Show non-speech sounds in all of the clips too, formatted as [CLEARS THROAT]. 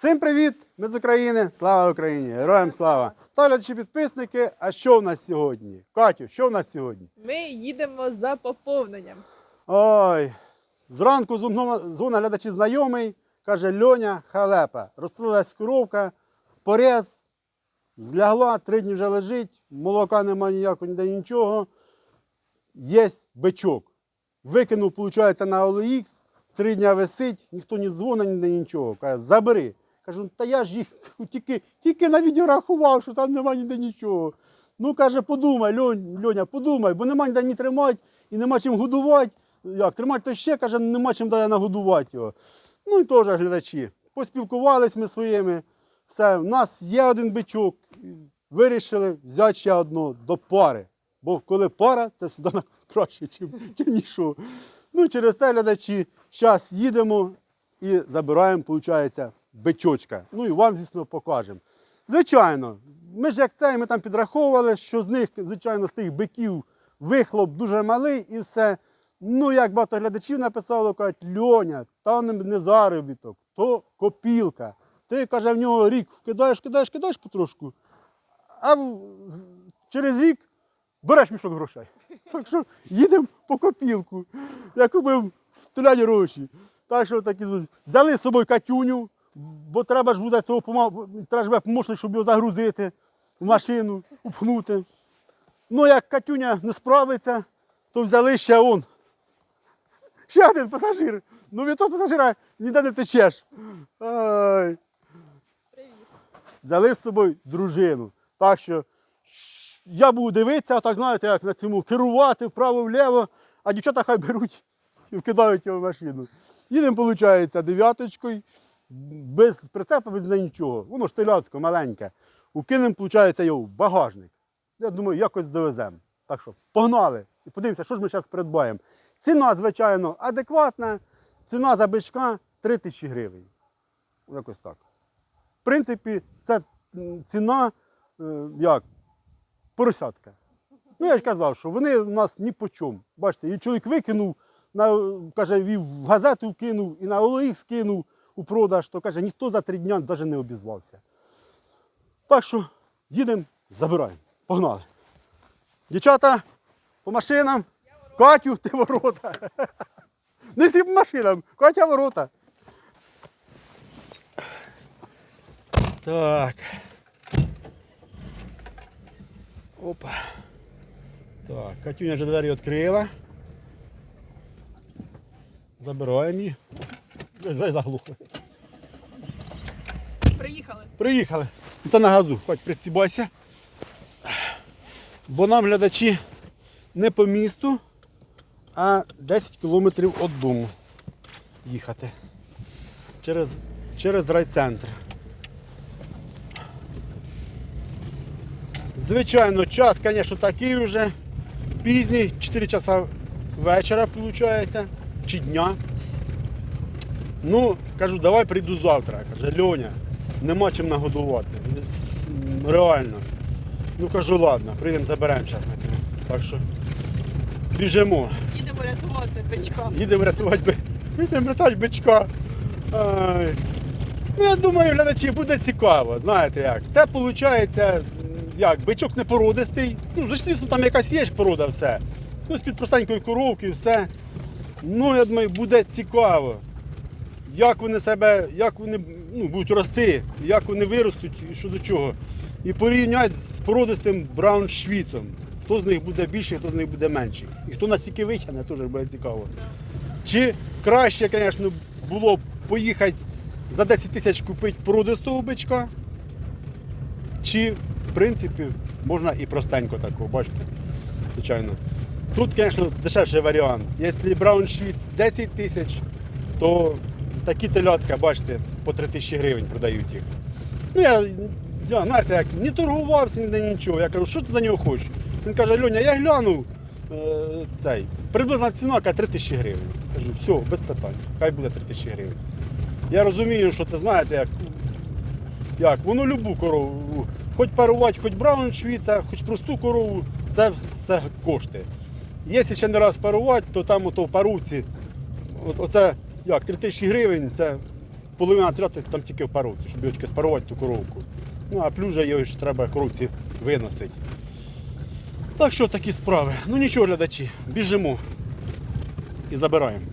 Всім привіт! Ми з України. Слава Україні! Героям слава! Та глядачі підписники. А що в нас сьогодні? Катю, що в нас сьогодні? Ми їдемо за поповненням. Ой, зранку дзвонив глядачі знайомий, каже Льоня халепа. Розстрілилась коровка, порез, злягла, три дні вже лежить, молока немає ніякого, ніде нічого. Є бичок. Викинув, виходить, на OLX, три дня висить, ніхто не дзвонить, ніде нічого. Каже, забери. Кажу, та я ж їх [LAUGHS] тільки, тільки на відео рахував, що там немає ніде нічого. Ну, каже, подумай, Льоня, подумай, бо нема ніде ні тримати і нема чим годувати. Як, тримати то ще, каже, нема чим далі нагодувати його. Ну і теж глядачі. Поспілкувались ми своїми. Все, у нас є один бичок. Вирішили взяти ще одного до пари. Бо коли пара, це завжди краще, чим, чим нічого. Ну, через те, глядачі, зараз їдемо і забираємо, виходить, бичочка. Ну і вам, звісно, покажемо. Звичайно, ми ж як це, ми там підраховували, що з них, звичайно, з тих биків вихлоп дуже малий і все. Ну, як багато глядачів написало, кажуть, Льоня, та не, заробіток, то копілка. Ти, каже, в нього рік кидаєш, кидаєш, кидаєш потрошку, а через рік береш мішок грошей. Так що їдемо по копілку, як ми в туляні гроші. Так що такі взяли з собою Катюню, бо треба ж буде того пома- треба ж буде щоб його загрузити в машину, упхнути. Ну, як Катюня не справиться, то взяли ще он. Ще один пасажир. Ну від того пасажира ніде не втечеш. Ай. Взяли з собою дружину. Так що я буду дивитися, так знаєте, як на цьому керувати вправо-вліво, а дівчата хай беруть і вкидають його в машину. Їдемо, виходить, дев'яточкою, без прицепа, без нічого. Воно ж телятко маленьке. Укинемо, виходить, його в багажник. Я думаю, якось довеземо. Так що погнали і подивимося, що ж ми зараз придбаємо. Ціна, звичайно, адекватна. Ціна за бичка 3 тисячі гривень. Якось так. В принципі, це ціна е, як поросятка. Ну, я ж казав, що вони у нас ні по чому. Бачите, і чоловік викинув, на, каже, вів в газету вкинув і на OLX кинув у продаж, то каже, ніхто за три дня навіть не обізвався. Так що їдемо, забираємо. Погнали. Дівчата, по машинам. Катю, ти ворота. [LAUGHS] Не всі по машинам, Катя ворота. Так. Опа. Так, Катюня вже двері відкрила. Забираємо її. Вже заглухли. Приїхали. Приїхали. Та на газу, хоч пристібайся. Бо нам глядачі не по місту, а 10 кілометрів від дому їхати. Через, через райцентр. Звичайно, час, звісно, такий вже. Пізній, 4 часа вечора, виходить, чи дня. Ну, кажу, давай прийду завтра. Каже, Льоня, нема чим нагодувати. Реально. Ну кажу, ладно, прийдемо, заберемо зараз на цьому. Так що біжимо. Їдемо рятувати бичка. Їдемо рятувати, їдемо рятувати бичка. Ай. Ну, я думаю, глядачі буде цікаво, знаєте як. Це виходить, як, бичок не породистий. Ну, звісно, там якась є порода все. Ну, з-під простенької коровки, все. Ну, я думаю, буде цікаво. Як вони себе, як вони ну, будуть рости, як вони виростуть і що до чого. І порівняти з породистим брауншвіцом. Хто з них буде більший, хто з них буде менший. І хто настільки витягне, теж буде цікаво. Чи краще, звісно, було б поїхати за 10 тисяч купити породистого бичка, чи, в принципі, можна і простенько такого, бачите, звичайно. Тут, звісно, дешевший варіант. Якщо брауншвіц 10 тисяч, то такі телятка, бачите, по 3 тисячі гривень продають їх. Ну, я, я знаєте, як, не торгувався ніде нічого. Я кажу, що ти за нього хочеш? Він каже, Льоня, я глянув е, цей, приблизна ціна каже, 3 тисячі гривень. Кажу, все, без питань, хай буде 3 тисячі гривень. Я розумію, що це знаєте, як, як воно любу корову, хоч парувати, хоч брауншвіца, хоч просту корову, це все коштує. Якщо ще не раз парувати, то там ото в паруці, оце як 3 тисячі гривень, це половина тряти там тільки в паровці, щоб його спарувати ту коровку. Ну а плюжа його ще треба коровці виносити. Так що такі справи. Ну нічого, глядачі, біжимо і забираємо.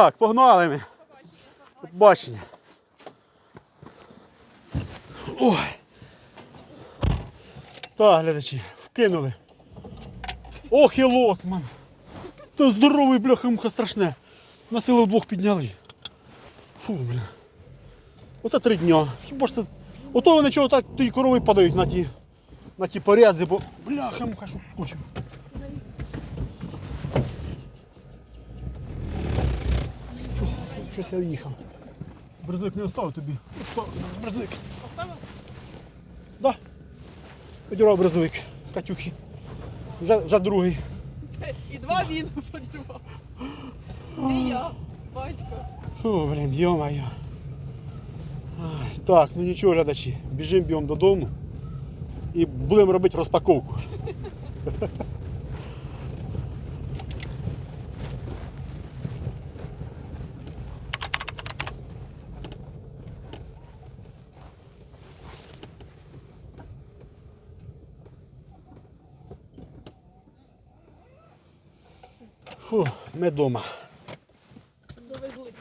Так, погнали ми. Побачення. Ой. Так, глядачі, вкинули. Ох, і лотман. Та здоровий бляха-муха страшне. На силу вдвох підняли. Фу, бля. Оце три дня. Хіба ж це. Ото вони чого так ті корови падають на ті, на ті порядзи, бо бляха-муха, що скочив. Щось, щось, я в'їхав. Бризик не оставив тобі. Бризик. Поставив? Да. Подірвав бризовик. Катюхи. Вже, вже другий. І два він подірвав. Не я, батько. Фу, блін, йо-моє. Так, ну нічого, глядачі. Біжимо бігом додому і будемо робити розпаковку. [LAUGHS] Фу, ми вдома. Довезли.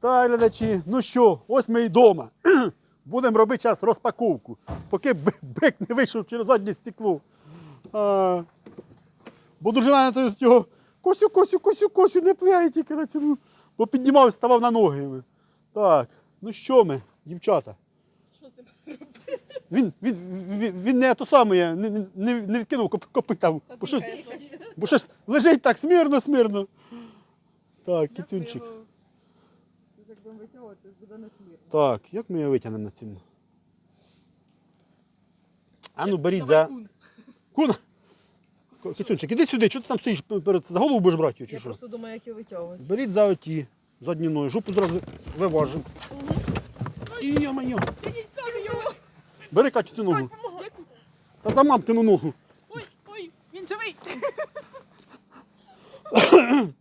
Так, глядачі, ну що, ось ми і вдома. [CLEARS THROAT] Будемо робити зараз розпаковку, поки бик не вийшов через заднє стекло. А, бо дружина на його косю, косю, косю, косю, не пляє тільки на цьому. Бо піднімав, ставав на ноги. Так, ну що ми, дівчата? Що з ним робити? Він, він, він, він не то саме, не, не, не відкинув коп- копита. Бо щось. Бо щось лежить так смирно, смирно. Так, кітюнчик. Як будемо витягувати, буде не смірно. Так, як ми його витягнемо на цьому? А ну беріть за. Куна! Кітюнчик, іди сюди, чого ти там стоїш перед за голову будеш брати чи Я що? просто думаю, як його витягувати. Беріть за оті, задні ноги, жопу зразу виважимо. І йо-моє. Тяніть самі його! Бери Катю цю ногу. Та за мамкину ногу. Ой, ой, він живий!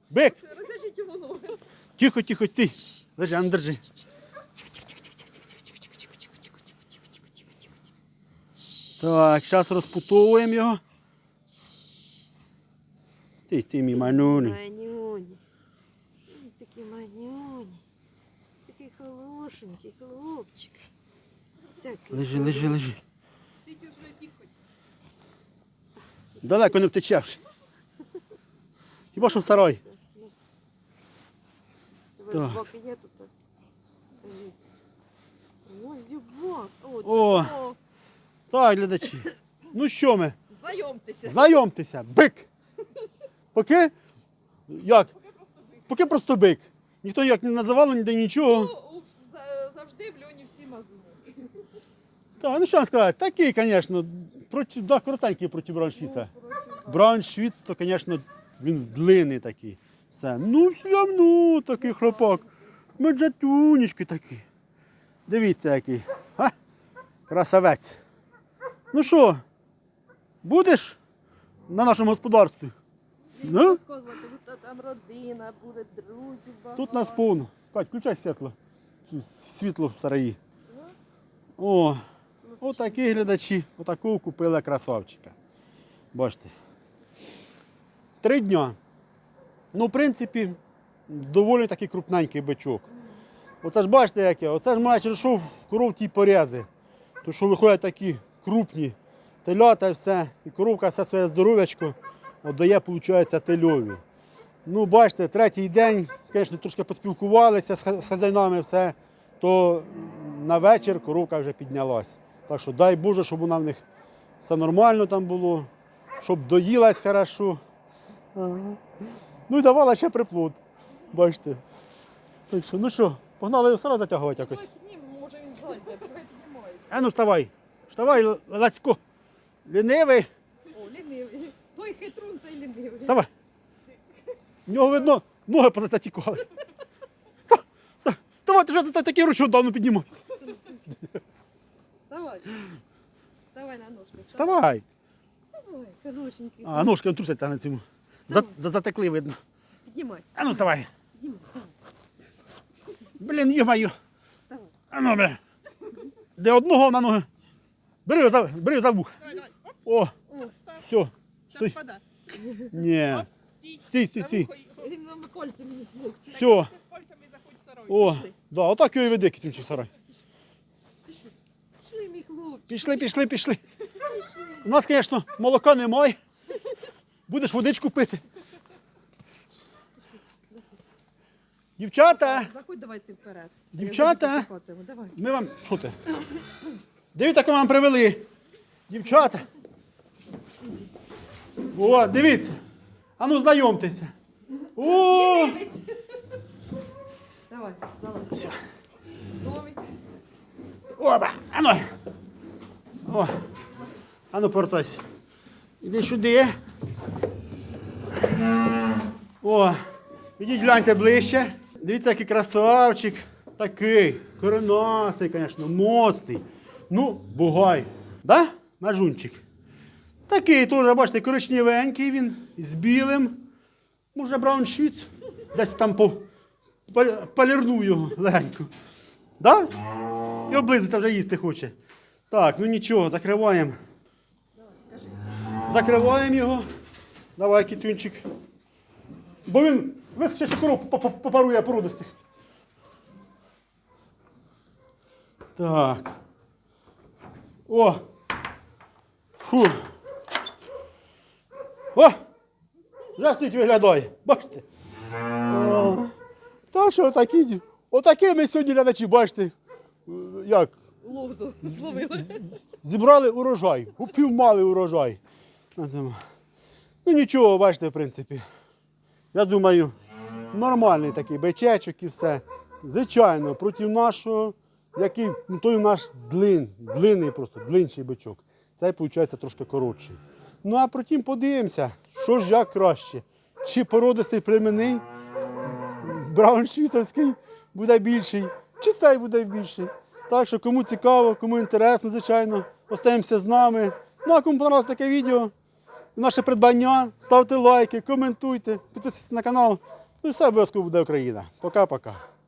Бик! Розв'яжіть його ноги. Тихо, тихо, ти. Лежи, а ну держи. Так, зараз розпутовуємо його. Ти, ти мій манюний. Манюні. Такий манюні. Такий хорошенький хлопчик. Лежи, лежи, лежи. Далеко не втечеш. Хіба що в сарай. Тебе Так. собаки є тут? Ось. О. Так, глядачі. Ну що ми? Знайомтеся. Знайомтеся, бик. Поки. Як? Поки просто бик. Ніхто як не називав, ніде нічого. Ну, Завжди в. Так, ну що вам сказати, такий, звісно, проти, да, коротенький проти Брауншвіца. Брауншвіц, то, звісно, він длинний такий. Все. Ну, все одно такий хлопак. Меджатунечки такий. Дивіться, який. А? Красавець. Ну що, будеш на нашому господарстві? Ну? Розказувати, тут там родина буде, друзі багато. Тут нас повно. Кать, включай світло. Світло в сараї. О, отакі глядачі. Отакого купили красавчика. Бачите. Три дня. Ну, в принципі, доволі такий крупненький бичок. Оце ж бачите, яке, оце ж має через що коров ті порези. То що виходять такі крупні телята і все. І коровка все своє здоров'ячко віддає, виходить, тельові. Ну, бачите, третій день, звісно, трошки поспілкувалися з ха- з хазяїнами, все, то на вечір коровка вже піднялась. Так що дай Боже, щоб вона в них все нормально там було, щоб доїлась хорошо. Ага. Ну і давала ще приплод. Бачите. Так що, ну що, погнали його сразу затягувати якось. Ні, може він зайде. А ну вставай. Вставай, Лацько. Лінивий. О, лінивий. Той хитрун, цей лінивий. Вставай. В нього видно, ноги позатікали. Ти що ти такий ручок давно піднімайся. Вставай. Вставай на ножки. Вставай. Вставай, хорошенький. А ножки он трусяться на цьому. За, за, затекли видно. Піднімайся. А ну вставай. Блін, йо-маю. Вставай. А ну, бля. Де одного на ноги. Бери за, бери за вух. Давай, давай. О, все. Стой. впаде. Ні. Стій. Стій, стій, стій. Він нам кольцем не змог. Все. Пальцями заходь в. О, Пішли. Да, отак його і веди, кітунчий сарай. Пішли. Пішли, мій хлопчик. Пішли, пішли, пішли. У нас, звісно, молока немає. Будеш водичку пити. Дівчата, Заходь, давай ти вперед. Дівчата. Давай. ми вам. Що ти? Дивіться, кого вам привели. Дівчата. О, дивіться. А ну знайомтеся. О! Давай, залазь. Домик. Опа! Ану! О! Ану, повертайся. Іди сюди. О! Ідіть гляньте ближче. Дивіться, який красавчик. Такий. Коренастий, звісно, моцний. Ну, бугай. Да? Мажунчик. Такий теж, бачите, коричневенький він, з білим. Може, брауншвіц. Десь там по, полірнув його легенько. Да? І облизується вже їсти хоче. Так, ну нічого, закриваємо. Закриваємо його. Давай, кітюнчик. Бо він вискоче, що коров по- по- попарує породистих. Так. О! Фу. О! Стоїть виглядає. Бачите? Так що отакі, отакі ми сьогодні глядачі, бачите, як Лозу зловили. зібрали урожай, упівмали урожай. Ну нічого, бачите, в принципі. Я думаю, нормальний такий бичечок і все. Звичайно, проти нашого, який, ну той наш длин, длинний просто, длинший бичок. Цей, виходить, трошки коротший. Ну а потім подивимося, що ж як краще. Чи породистий племенний, брауншвіцовський буде більший, чи цей буде більший. Так що кому цікаво, кому інтересно, звичайно, остаємося з нами. Ну а кому понравилось таке відео, наше придбання, ставте лайки, коментуйте, підписуйтесь на канал. Ну і все обов'язково буде Україна. Пока-пока.